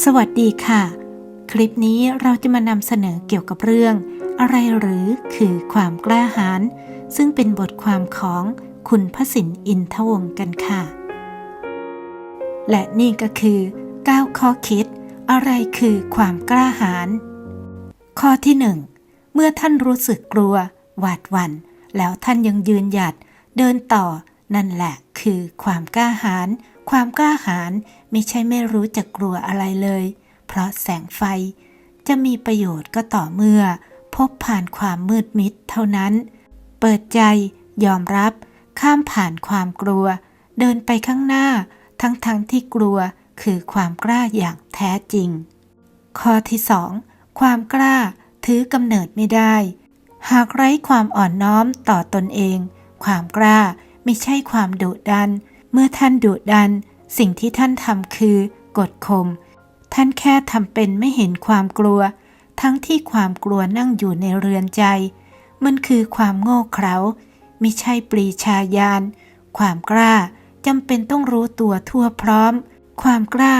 สวัสดีค่ะ คลิปนี้เราจะมานำเสนอเกี่ยวกับเรื่อง อะไรหรือคือความกล้าหาญซึ่งเป็นบทความของคุณพสินอินทวงกันค่ะ และนี่ก็คือ 9 ข้อคิด อะไรคือความกล้าหาญข้อที่ 1 เมื่อท่านรู้สึกกลัว หวาดหวัน่น แล้วท่านยังยืนหยัดเดินต่อนั่นแหละคือความกล้าหาญ ความกล้าหาญไม่ใช่ไม่รู้จะกลัวอะไรเลย เพราะแสงไฟ จะมีประโยชน์ก็ต่อเมื่อ พบผ่านความมืดมิดเท่านั้น เปิดใจ ยอมรับ ข้ามผ่านความกลัว เดินไปข้างหน้า ทั้งๆทที่กลัวคือความกล้าอย่างแท้จริง ข้อที่สองความกล้าถือกำเนิดไม่ได้ หากไร้ความอ่อนน้อมต่อตนเอง ความกล้าไม่ใช่ความดุดัน เมื่อท่านดุดัน สิ่งที่ท่านทำคือกดข่มท่านแค่ทำเป็นไม่เห็นความกลัว ทั้งที่ความกลัวนั่งอยู่ในเรือนใจ มันคือความโง่เขลาไม่ใช่ปรีชาญาณความกล้าจำเป็นต้องรู้ตัวทั่วพร้อม ความกล้า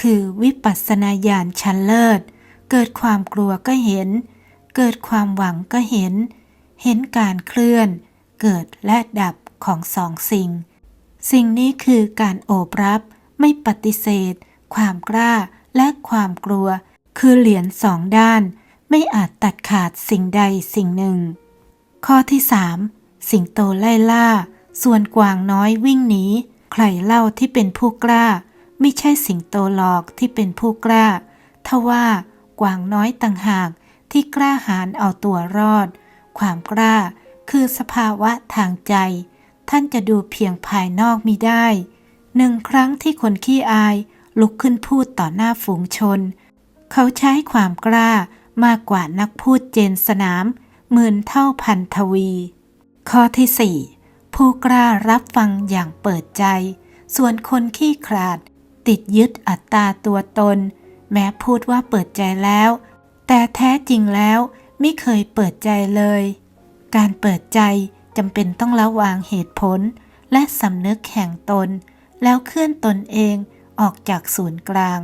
คือวิปัสสนาญาณชั้นเลิศ เกิดความกลัวก็เห็น เกิดความหวังก็เห็น เห็นการเคลื่อน เกิดและดับของสองสิ่ง สิ่งนี้คือการโอบรับ ไม่ปฏิเสธ ความกล้าและความกลัว คือเหรียญสองด้าน ไม่อาจตัดขาดสิ่งใดสิ่งหนึ่ง ข้อที่3สิงโตไล่ล่า ส่วนกวางน้อยวิ่งหนีใครเล่าที่เป็นผู้กล้า ไม่ใช่สิงโตหลอกที่เป็นผู้กล้าทว่ากวางน้อยต่างหากที่กล้าหาญเอาตัวรอด ความกล้าคือสภาวะทางใจ ท่านจะดูเพียงภายนอกมิได้ หนึ่งครั้งที่คนขี้อายลุกขึ้นพูดต่อหน้าฝูงชน เขาใช้ความกล้ามากกว่านักพูดเจนสนามหมื่นเท่าพันทวี ข้อที่4ผู้กล้ารับฟังอย่างเปิดใจ ส่วนคนขี้ขลาด ติดยึดอัตตาตัวตน แม้พูดว่าเปิดใจแล้ว แต่แท้จริงแล้วไม่เคยเปิดใจเลย การเปิดใจ จำเป็นต้องละวางเหตุผล และสำนึกแห่งตน แล้วเคลื่อนตนเองออกจากศูนย์กลาง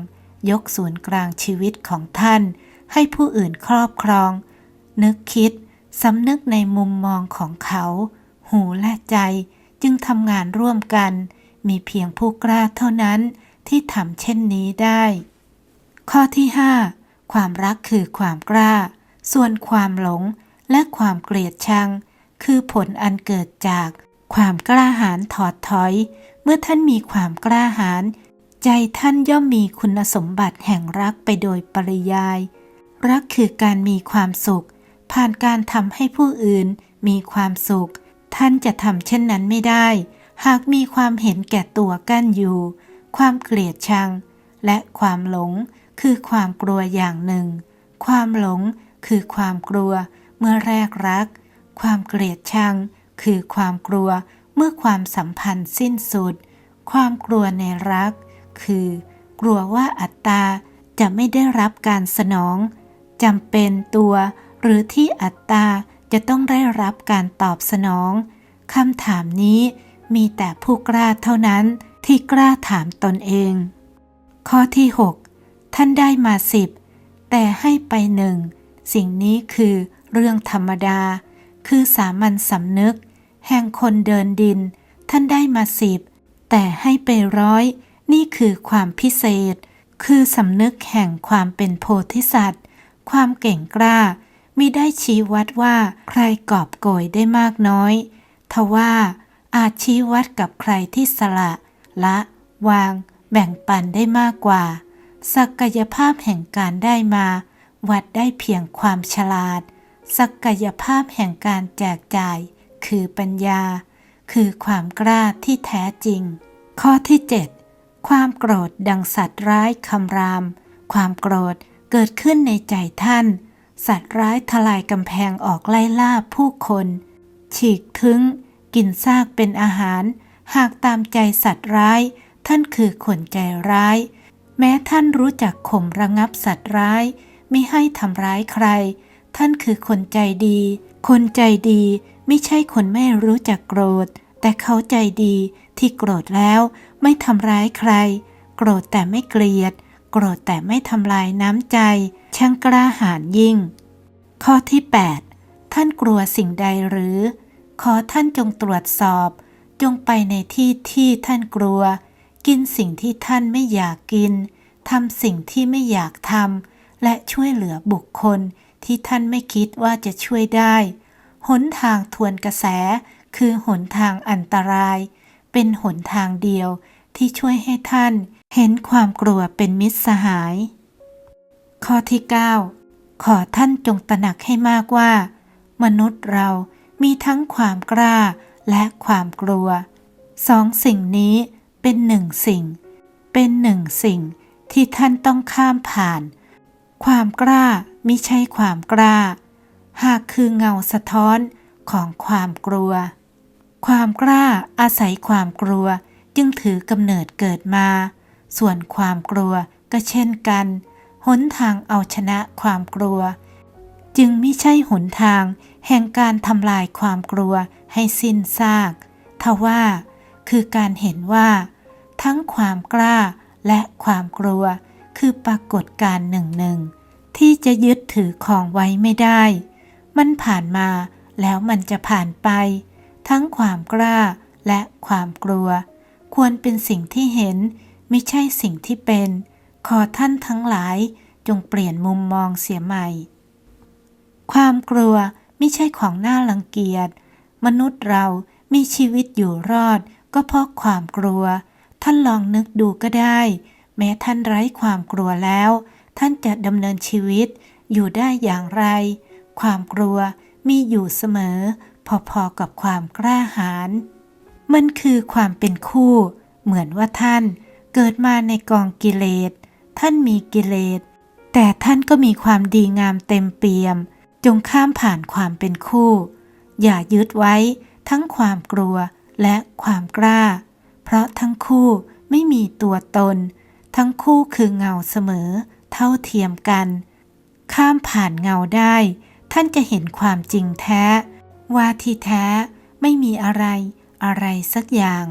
ยกศูนย์กลางชีวิตของท่าน ให้ผู้อื่นครอบครอง นึกคิดสำนึกในมุมมองของเขา หูและใจจึงทำงานร่วมกัน มีเพียงผู้กล้าเท่านั้นที่ทำเช่นนี้ได้ ข้อที่ 5 ความรักคือความกล้า ส่วนความหลงและความเกลียดชัง คือผลอันเกิดจากความกล้าหาญถอดถอย เมื่อท่านมีความกล้าหาญใจท่านย่อมมีคุณสมบัติแห่งรักไปโดยปริยาย รักคือการมีความสุข ผ่านการทำให้ผู้อื่นมีความสุข ท่านจะทำเช่นนั้นไม่ได้ หากมีความเห็นแก่ตัวกั้นอยู่ ความเกลียดชัง และความหลงคือความกลัวอย่างหนึ่ง ความหลงคือความกลัวเมื่อแรกรัก ความเกลียดชัง คือความกลัวเมื่อความสัมพันธ์สิ้นสุด ความกลัวในรัก คือ กลัวว่าอัตตาจะไม่ได้รับการสนองจำเป็นตัว หรือที่อัตตาจะต้องได้รับการตอบสนองคำถามนี้มีแต่ผู้กล้าเท่านั้นที่กล้าถามตนเอง ข้อที่ 6 ท่านได้มาสิบแต่ให้ไปหนึ่งสิ่งนี้คือเรื่องธรรมดา คือสามัญสำนึก แห่งคนเดินดิน ท่านได้มาสิบ แต่ให้ไปร้อย นี่คือความพิเศษ คือสำนึกแห่งความเป็นโพธิสัตว์ ความเก่งกล้ามิได้ชี้วัดว่าใครกอบโกยได้มากน้อย ทว่าอาจชี้วัดกับใครที่สละ ละ วาง แบ่งปันได้มากกว่า ศักยภาพแห่งการได้มา วัดได้เพียงความฉลาด ศักยภาพแห่งการแจกจ่าย คือปัญญา คือความกล้าที่แท้จริง ข้อที่ 7 ความโกรธดังสัตว์ร้ายคำราม ความโกรธเกิดขึ้นในใจท่าน สัตว์ร้ายทลายกำแพงออกไล่ล่าผู้คน ฉีกทึ้ง กินซากเป็นอาหาร หากตามใจสัตว์ร้าย ท่านคือคนใจร้าย แม้ท่านรู้จักข่มระงับสัตว์ร้าย ไม่ให้ทำร้ายใคร ท่านคือคนใจดี คนใจดีไม่ใช่คนไม่รู้จักโกรธ แต่เขาใจดีที่โกรธแล้วไม่ทำร้ายใคร โกรธแต่ไม่เกลียด โกรธแต่ไม่ทำลายน้ำใจ ช่างกล้าหาญยิ่ง ข้อที่ 8 ท่านกลัวสิ่งใดหรือ ขอท่านจงตรวจสอบ จงไปในที่ที่ท่านกลัว กินสิ่งที่ท่านไม่อยากกินทำสิ่งที่ไม่อยากทำและช่วยเหลือบุคคล ที่ท่านไม่คิดว่าจะช่วยได้ หนทางทวนกระแสคือหนทางอันตราย เป็นหนทางเดียวที่ช่วยให้ท่านเห็นความกลัวเป็นมิตรสหาย ข้อที่ 9 ขอท่านจงตระหนักให้มากว่า มนุษย์เรามีทั้งความกล้าและความกลัว สองสิ่งนี้เป็นหนึ่งสิ่ง เป็นหนึ่งสิ่งที่ท่านต้องข้ามผ่าน ความกล้ามิใช่ความกล้า หากคือเงาสะท้อนของความกลัว ความกล้าอาศัยความกลัวจึงถือกำเนิดเกิดมา ส่วนความกลัวก็เช่นกันหนทางเอาชนะความกลัว จึงไม่ใช่หนทางแห่งการทำลายความกลัวให้สิ้นซากทว่า คือการเห็นว่า ทั้งความกล้าและความกลัว คือปรากฏการณ์หนึ่งหนึ่งที่จะยึดถือของไว้ไม่ได้ มันผ่านมาแล้วมันจะผ่านไป ทั้งความกล้าและความกลัว ควรเป็นสิ่งที่เห็นไม่ใช่สิ่งที่เป็น ขอท่านทั้งหลายจงเปลี่ยนมุมมองเสียใหม่ ความกลัวไม่ใช่ของน่ารังเกียจ มนุษย์เรามีชีวิตอยู่รอดก็เพราะความกลัว ท่านลองนึกดูก็ได้ แม้ท่านไร้ความกลัวแล้ว ท่านจะดำเนินชีวิตอยู่ได้อย่างไร ความกลัวมีอยู่เสมอ พอๆกับความกล้าหาญมันคือความเป็นคู่ เหมือนว่าท่านเกิดมาในกองกิเลส ท่านมีกิเลส แต่ท่านก็มีความดีงามเต็มเปี่ยม จงข้ามผ่านความเป็นคู่ อย่ายึดไว้ทั้งความกลัวและความกล้า เพราะทั้งคู่ไม่มีตัวตน ทั้งคู่คือเงาเสมอ เท่าเทียมกัน ข้ามผ่านเงาได้ ท่านจะเห็นความจริงแท้ ว่าที่แท้ไม่มีอะไรอะไรสักอย่าง